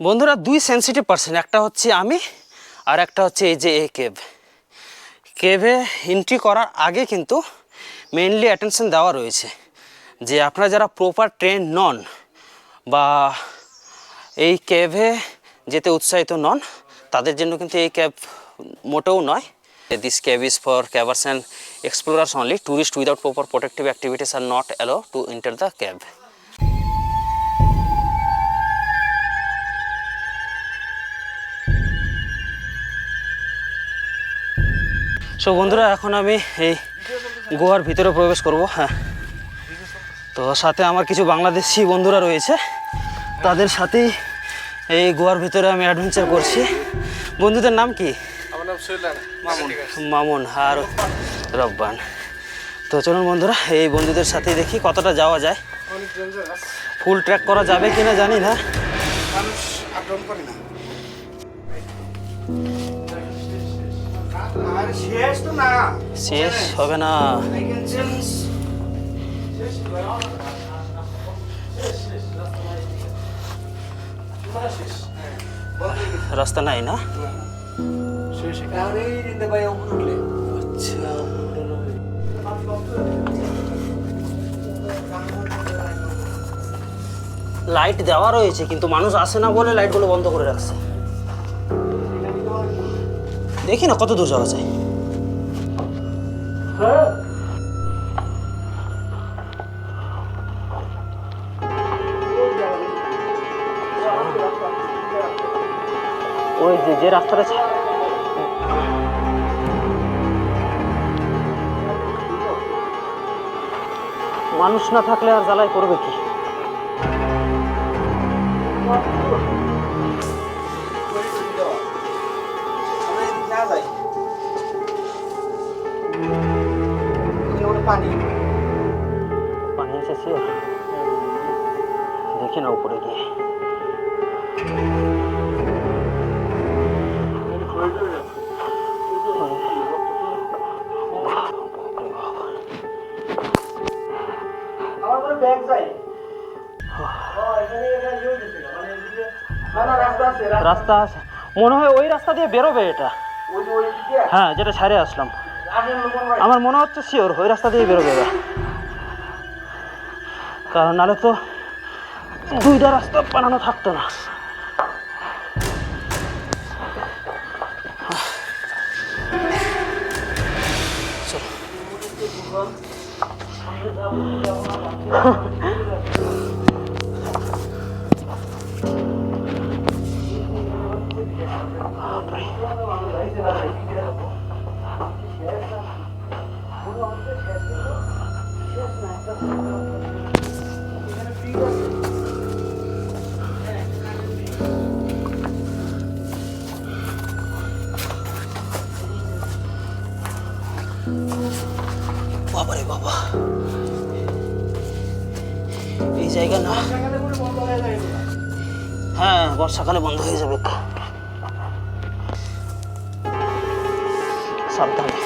বন্ধুরা, দুই sensitive person একটা হচ্ছে আমি আর একটা হচ্ছে এই যে এই কেভ। কেভে এন্ট্রি করার আগে কিন্তু মেনলি অ্যাটেনশন দেওয়া রয়েছে যে আপনারা যারা প্রপার ট্রেন নন বা এই ক্যাবে যেতে উৎসাহিত নন, তাদের জন্য কিন্তু এই ক্যাব মোটেও নয়। This cave is for cavers and explorers only tourist without proper protective activities R not allow to enter the cave so বন্ধুরা এখন আমি এই গোয়ার ভিতরে প্রবেশ করব হ্যাঁ। তো সাথে আমার কিছু বাংলাদেশি বন্ধুরা রয়েছে। তাদের সাথেই এই গোয়ার ভিতরে আমি অ্যাডভেঞ্চার করছি। বন্ধুদের নাম কি? মামুন। মামুন আর রব্বান। তো চলুন বন্ধুরা এই বন্ধুদের সাথেই দেখি কতটা যাওয়া যায়। ফুল ট্র্যাক করা যাবে কিনা জানি না। মানুষ করে না। আর শেষ তো না। শেষ হবে না। রাস্তা নাই না? লাইট দেওয়া রয়েছে, কিন্তু মানুষ আসে না বলে লাইটগুলো বন্ধ করে রাখছে। দেখি না কত দূর যাওয়া যায়। ওই যে যে রাস্তাটা মানুষ না থাকলে আর জ্বালাই করবে কি? পানি পানি এসেছে? দেখি না উপরে গিয়ে। ইয়ে মানে রাস্তা আছে, মনে হয় ওই রাস্তা দিয়ে বেরোবে এটা। হ্যাঁ যেটা ছাড়ে আসলাম। আমার মনে হচ্ছে শিওর, ওই রাস্তা দিয়ে বেরোবে এবার কারণ নাহলে তো দুইটা রাস্তা বানানো থাকতো না চলো। বাবারে বাবা। এই জায়গা না। হ্যাঁ বর্ষাকালে বন্ধ হয়ে যাবে। সাবধানে।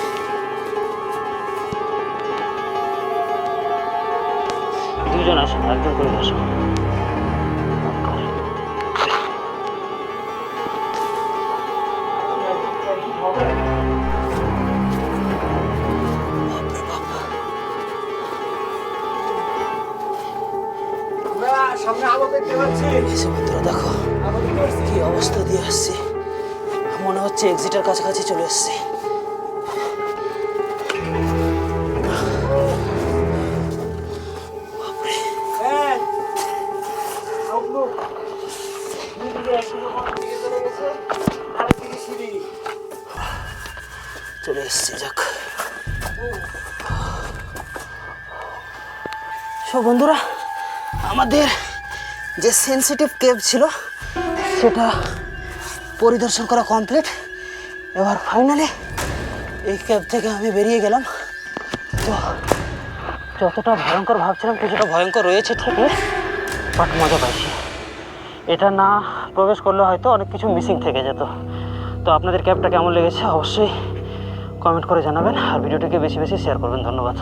দেখো। কি অবস্থা দিয়ে আসছে? মনে হচ্ছে এক্সিটের কাছাকাছি চলে এসছে। চলে এসছে, যাক। সব বন্ধুরা, আমাদের যে সেন্সিটিভ কেভ ছিল, সেটা পরিদর্শন করা কমপ্লিট এবার ফাইনালি এই ক্যাব থেকে আমি বেরিয়ে গেলাম। তো যতটা ভয়ঙ্কর ভাবছিলাম, কিছুটা ভয়ঙ্কর রয়েছে ঠিকই বাট মজা পাইছি। এটা না প্রবেশ করলে হয়তো অনেক কিছু মিসিং থেকে যেত। তো আপনাদের ক্যাবটা কেমন লেগেছে? অবশ্যই কমেন্ট করে জানাবেন আর ভিডিওটিকে বেশি বেশি শেয়ার করবেন ধন্যবাদ।